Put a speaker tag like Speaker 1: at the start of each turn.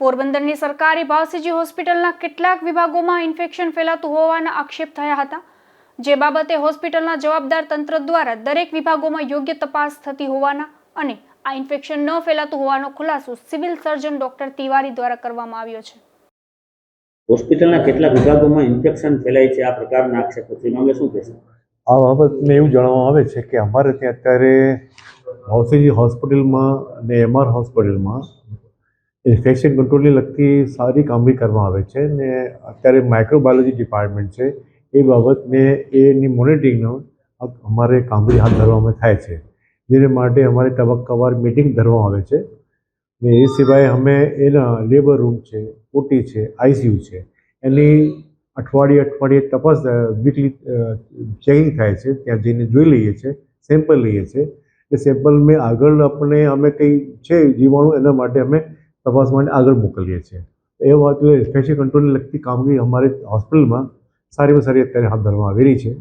Speaker 1: પોરબંદરની સરકારી ભાવસીજી હોસ્પિટલના કેટલાક વિભાગોમાં ઇન્ફેક્શન ફેલાતું હોવાના આક્ષેપ થયા હતા જે બાબતે હોસ્પિટલના જવાબદાર તંત્ર દ્વારા દરેક વિભાગોમાં યોગ્ય તપાસ થતી હોવાના અને આ ઇન્ફેક્શન ન ફેલાતું હોવાનો ખુલાસો સિવિલ સર્જન ડોક્ટર તિવારી દ્વારા કરવામાં આવ્યો છે.
Speaker 2: હોસ્પિટલના કેટલા વિભાગોમાં ઇન્ફેક્શન ફેલાય છે આ પ્રકારના આક્ષેપો છે. શું કહેશો?
Speaker 3: આ બાબતને એવું જણાવવામાં આવે છે કે અમારે ત્યાં અત્યારે ભાવસીજી હોસ્પિટલમાં અને એમઆર હોસ્પિટલમાં ઇન્ફેક્શન કંટ્રોલને લગતી સારી કામગીરી કરવામાં આવે છે ને અત્યારે માઇક્રોબાયોલોજી ડિપાર્ટમેન્ટ છે. એ બાબતને એની મોનિટરિંગનો અમારે કામગીરી હાથ ધરવામાં થાય છે. જેને માટે અમારે તબક્કાવાર મિટિંગ ધરવામાં આવે છે. ને એ સિવાય અમે એના લેબર રૂમ છે ઓટી છે આઈસીયુ છે. એની અઠવાડિયે અઠવાડિયે તપાસ વીકલી ચેકિંગ થાય છે. ત્યાં જઈને જોઈ લઈએ છીએ સેમ્પલ લઈએ છીએ એ સેમ્પલ મેં આગળ આપણે, અમે કંઈ છે જીવાણું એના માટે અમે તપાસ માટે આગળ મોકલીએ છીએ. એ વાત ઇન્ફેક્શન કંટ્રોલને લગતી કામગીરી અમારી હોસ્પિટલમાં સારીમાં સારી અત્યારે હાથ ધરવામાં આવી રહી છે.